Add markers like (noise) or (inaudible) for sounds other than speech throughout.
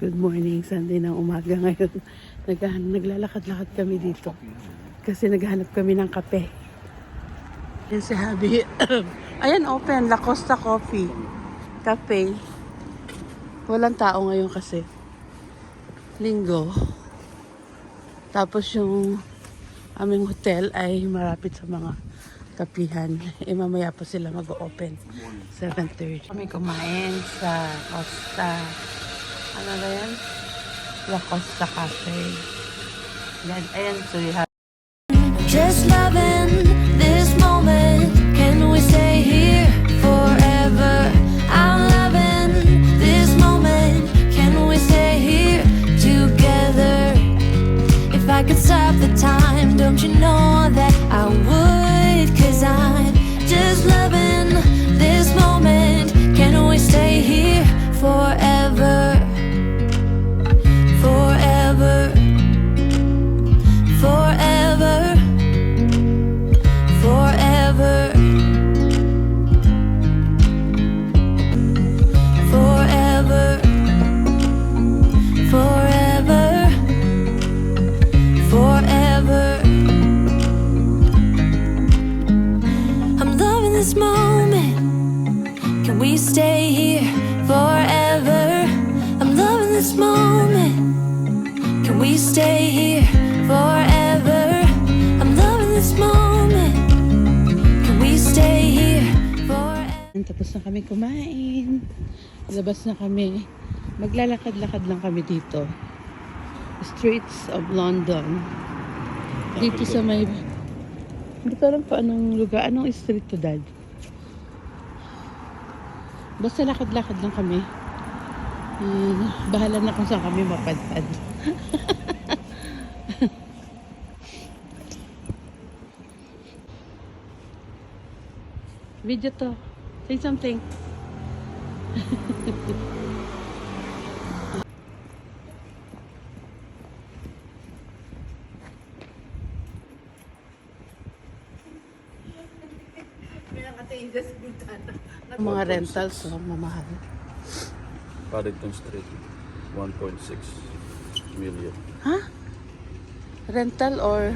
Good morning, Sunday ng umaga ngayon. (laughs) Naghahan, naglalakad-lakad kami dito. Kasi naghanap kami ng kape. Yan si Habi. (coughs) Ayan, open. La Costa Coffee. Cafe. Walang tao ngayon kasi. Linggo. Tapos yung aming hotel ay marapit sa mga kapihan. (laughs) Eh, mamaya pa sila mag-open. 7.30. Kami kumain sa Costa. Ano ba yan? La Costa Cafe. Yan. Ayan, so you have forever? Tapos na kami kumain. Labas na kami. Maglalakad-lakad lang kami dito. Streets of London. Dito sa may... Hindi ko alam pa anong lugar. Anong street to, Dad? Basta lakad-lakad lang kami. Hmm, bahala na kung saan kami mapadpad. (laughs) Video to. Say something. Mga rentals, oh, mamahal. Paddington Street, 1.6 million. Ha? Rental or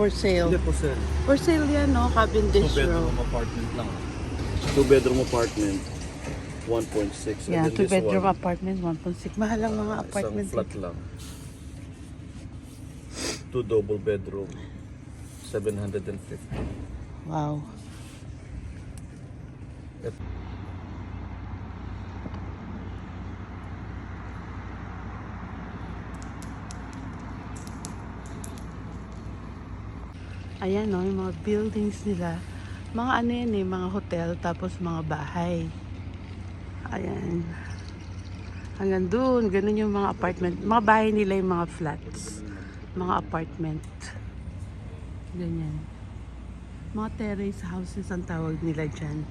for sale? Hindi po sir. For sale yan, no? Cavendish Row. bedroom apartment lang. Two bedroom apartment, 1.6. Yeah, two bedroom one, apartment, 1.6. Mahal ang mga ah, apartment. Isang flat lang. Two double bedroom, 750. Wow. Yep. Ayan, no? Yung mga buildings nila. Mga ano yan eh, mga hotel, tapos mga bahay. Ayan. Hanggang doon, ganun yung mga apartment. Mga bahay nila yung mga flats. Mga apartment. Ganyan. Mga terrace houses ang tawag nila dyan.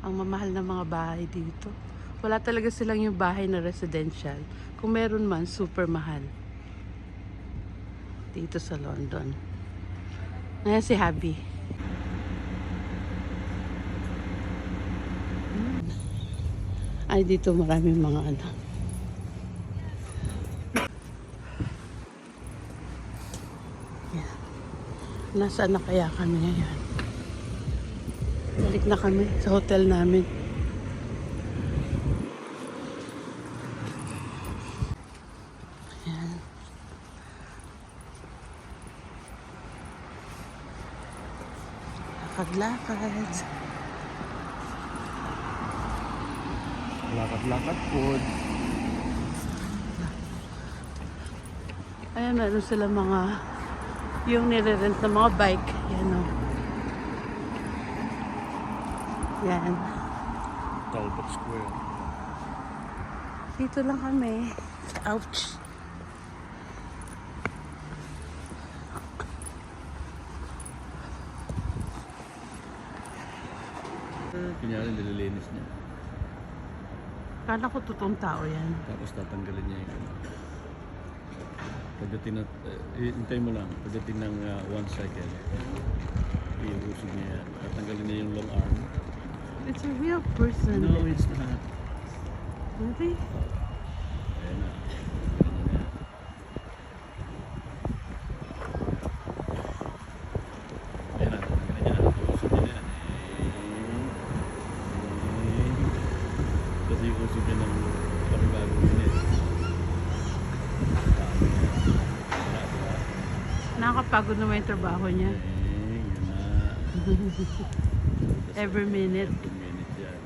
Ang mamahal ng mga bahay dito. Wala talaga silang yung bahay na residential. Kung meron man, super mahal. Dito sa London. Ngayon si Habi. Ay, dito maraming mga ano. Yan. Nasaan na kaya kami ngayon? Balik na kami sa hotel namin. Ayan. Lakad-lakad. Lakad-lakad food. Ayan, meron sila mga yung nire-rent na mga bike. Yan o. Yan. Talbot Square. Dito lang kami. Ouch. Kunyari, nililinis niya. Kala ko totoong tao yan. Tapos tatanggalin niya yung ano. Pagdating na, eh, hintay mo lang, pagdating ng uh, one second, iusog niya yan. Tatanggalin niya yung long arm. It's a real person. No, it's not. Okay. Ayan na. Ayan na. Ganyan na. Usog niya na yan. Eh, eh. Kasi usog niya ng panibagong minute. Dami yan. Wala, diba? Nakakapagod naman yung trabaho niya. Eh, yun na. (laughs) Every minute. Every minute yan.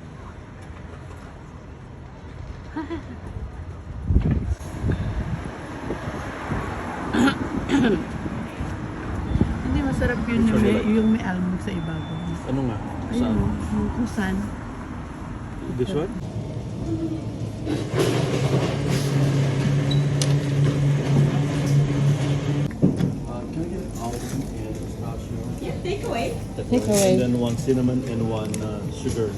(coughs) Hindi masarap yun yung may, yung may almond sa ibabaw. Ano nga? Ayun, Saan? oh, yung kusan. This one? Away. And then one cinnamon and one uh, sugar.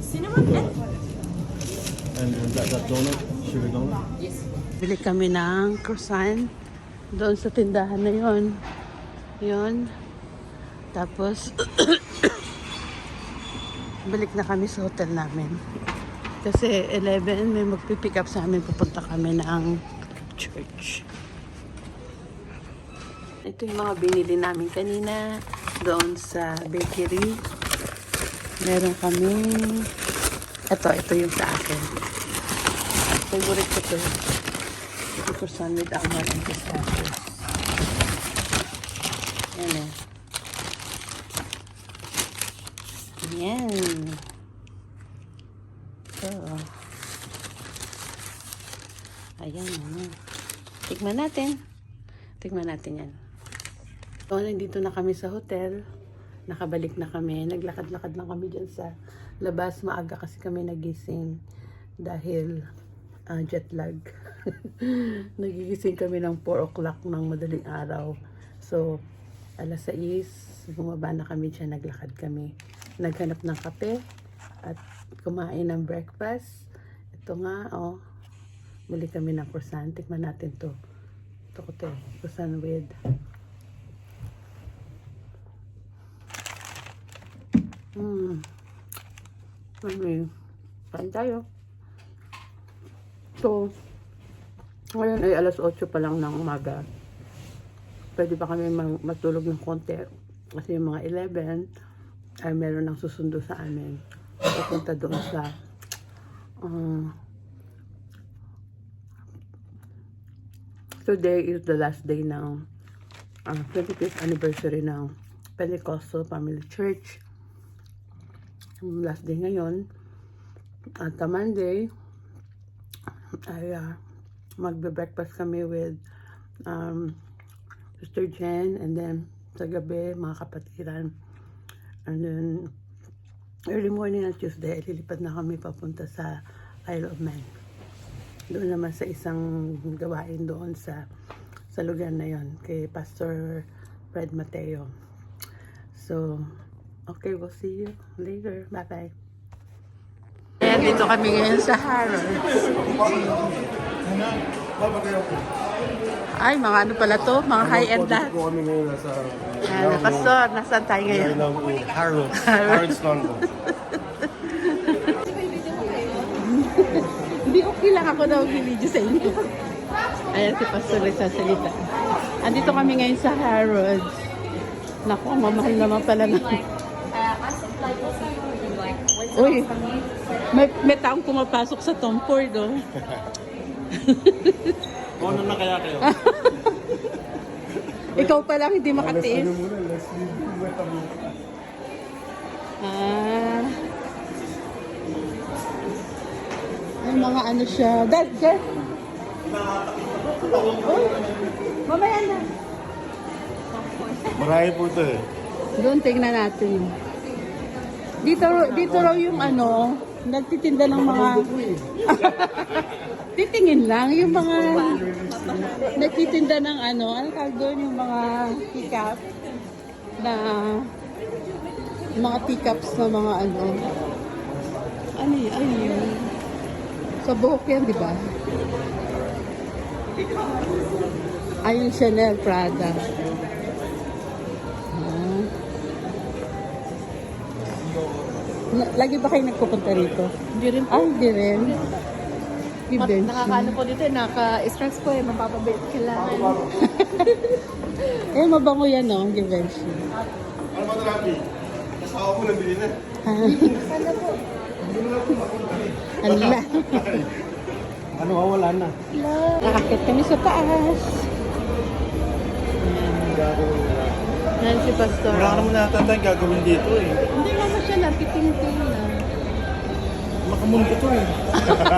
Cinnamon And then that, that donut, sugar donut. Bili kami ng croissant doon sa tindahan na yon. Yon. Tapos, (coughs) balik na kami sa hotel namin. Kasi 11, may magpipick up sa amin. Pupunta kami ng church. Ito yung mga binili namin kanina doon sa bakery. Meron kaming... Ito, ito yung sa akin. Favorite ko to. Ito croissant with almond and pistachios. Yan eh. Yan. Ito. Ayan, ano. Tikman natin. Tikman natin yan. So, nandito na kami sa hotel. Nakabalik na kami. Naglakad-lakad lang kami dyan sa labas. Maaga kasi kami nagising dahil ah, jet lag. (laughs) Nagigising kami ng 4 o'clock ng madaling araw. So, alas 6, bumaba na kami dyan, naglakad kami. Naghanap ng kape at kumain ng breakfast. Ito nga, oh. Bili kami ng croissant. Tikman natin to. Ito ko to, eh. croissant with Hmm. Ano Kain tayo. So, ngayon ay alas 8 pa lang ng umaga. Pwede pa kami matulog ng konti. Kasi yung mga 11 ay meron ng susundo sa amin. Pupunta doon sa uh, today is the last day ng uh, 25th anniversary ng Pentecostal Family Church. Last day ngayon. At uh, Monday, ay uh, magbe-breakfast kami with um, Sister Jen and then sa gabi, mga kapatiran. And then, early morning on Tuesday, lilipad na kami papunta sa Isle of Man. Doon naman sa isang gawain doon sa sa lugar na yon kay Pastor Fred Mateo. So, okay, we'll see you later. Bye-bye. Ayan, dito kami ngayon sa Harrods. Ay, mga ano pala to? Mga high-end lahat. Po kami ngayon nasa Ayan, Pastor, nasaan tayo ngayon? ng Harrods. Harrods London. Hindi okay lang ako daw video sa inyo. Ayan si Pastor nagsasalita. Andito kami ngayon sa Harrods. Naku, mamahal naman pala na. Uy, may, may taong pumapasok sa Tom Ford, oh. Ano na kaya kayo? (laughs) Ikaw pa lang hindi makatiis. Ano muna, a Ah. May mga ano siya. Dad, Dad. Uy, mamaya na. Marami po ito eh. Doon tingnan natin. Dito dito raw yung ano, nagtitinda ng mga (laughs) Titingin lang yung mga nagtitinda ng ano, ano tawag doon yung mga pick-up na mga pickups na mga ano. Ano yun? Ano yun? Sa buhok yan, di ba? Ay, yung Chanel Prada. Lagi ba kayo nagpupunta rito? Hindi rin po. Ah, hindi rin. Nakakaano po dito, eh, naka-stress po eh, mapapabait kailangan. (laughs) Eh, mabango yan, no? Givenchy. Ano ba ito, Rafi? Asawa ko nabili na. Ala. Ano, wala na. Nakakit kami sa taas. Yan si Pastor. Wala ka naman nata tayong gagawin dito eh. Hindi naman siya nakitingting na. Makamundo to eh.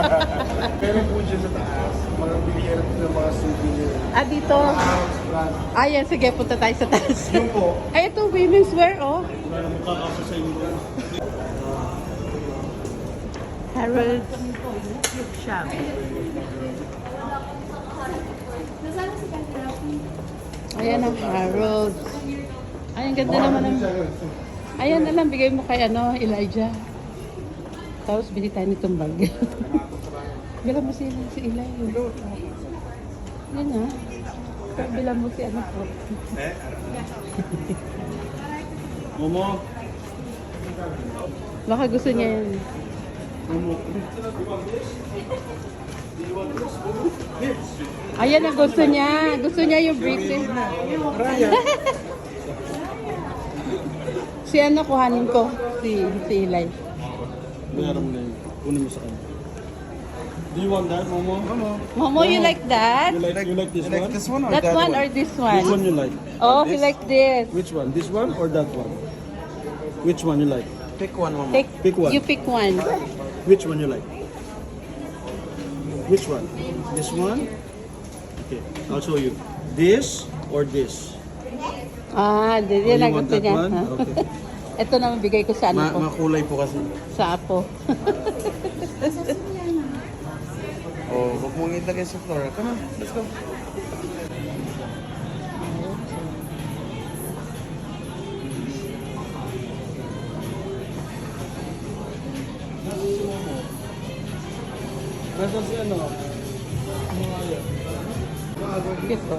(laughs) Pero po dyan sa taas, mga bilihan ng mga souvenir. Ah, dito. Ah, yan. Sige, punta tayo sa taas. Yung po, (laughs) Ay, ito, women's wear, oh. wala namang kakasa sa inyo. Harold's shop. Ayan ang Harold's. Ay, ang ganda naman ang... Ayan na lang, bigay mo kay ano, Elijah. Tapos bili tayo nitong bag. (laughs) Bila mo si, si Eli. Yan ah. Bila mo si ano po. (laughs) Momo, Baka gusto niya yan. Ayan ang gusto niya. Gusto niya yung British. (laughs) si ano kuhanin ko? Si, si Eli. mo na yun. Kunin mo sa kanya. Do you want that, Momo? Momo, you like that? You like, you like this one? this one That one or this Which one one? you like? Oh, he like this. Which one? This one or that one? Which one you like? Pick one, mama. Pick, Pick one. You pick one. Which one you like? Which one? This one? Okay, I'll show you. This or this? Ah, di, Oh, yan you ang want gusto that niya. one? Okay. (laughs) Ito naman bigay ko sa ano Ma ko. makulay po kasi. Sa apo. (laughs) Oh, wag mong ilagay sa floor. Come on, let's go. Nasa si ano? Ito.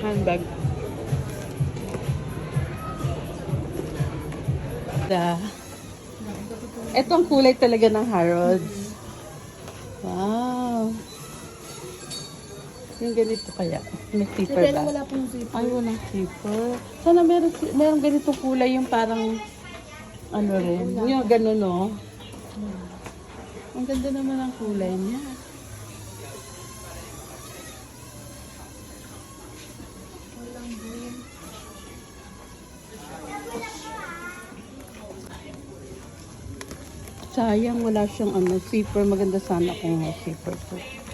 Handbag. Da. Ito ang kulay talaga ng Harrods. Yung ganito kaya. May zipper ba? wala pong zip. Ay, walang zipper. Sana meron, meron ganitong kulay yung parang ano rin. Yung gano'n, no? Ang ganda naman ang kulay niya. Sayang wala siyang ano, zipper. Maganda sana kung may zipper to.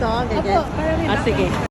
Dito, ganyan. Opo, para Ah, sige.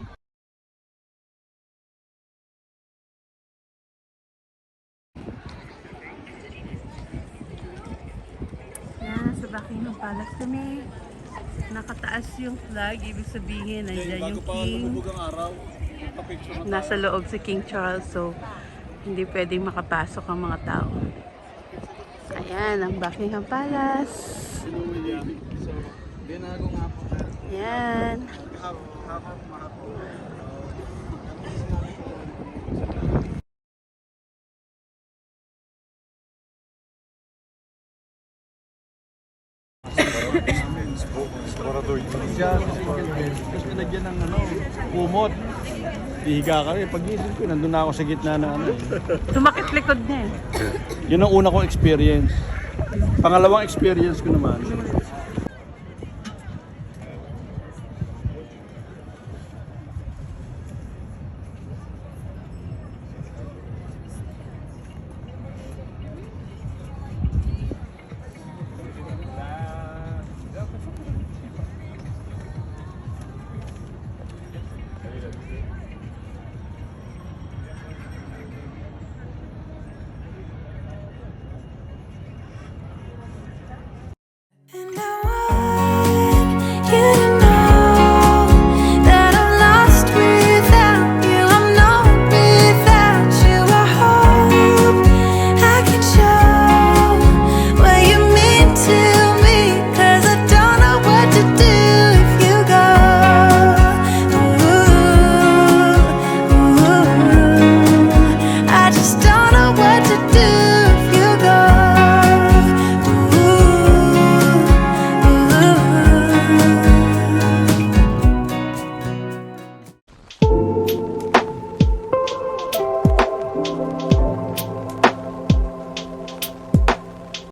Palace kami. Nakataas yung flag, ibig sabihin, nandiyan yung king. araw, Nasa loob si King Charles, so hindi pwedeng makapasok ang mga tao. Ayan, ang Buckingham Palace. Binago nga po. Ayan. Siya, tapos pinagyan ng ano, kumot. Hihiga kami. Pag-isip ko, nandun na ako sa gitna na ano. eh. Likod niya eh. Yun ang una kong experience. Pangalawang experience ko naman.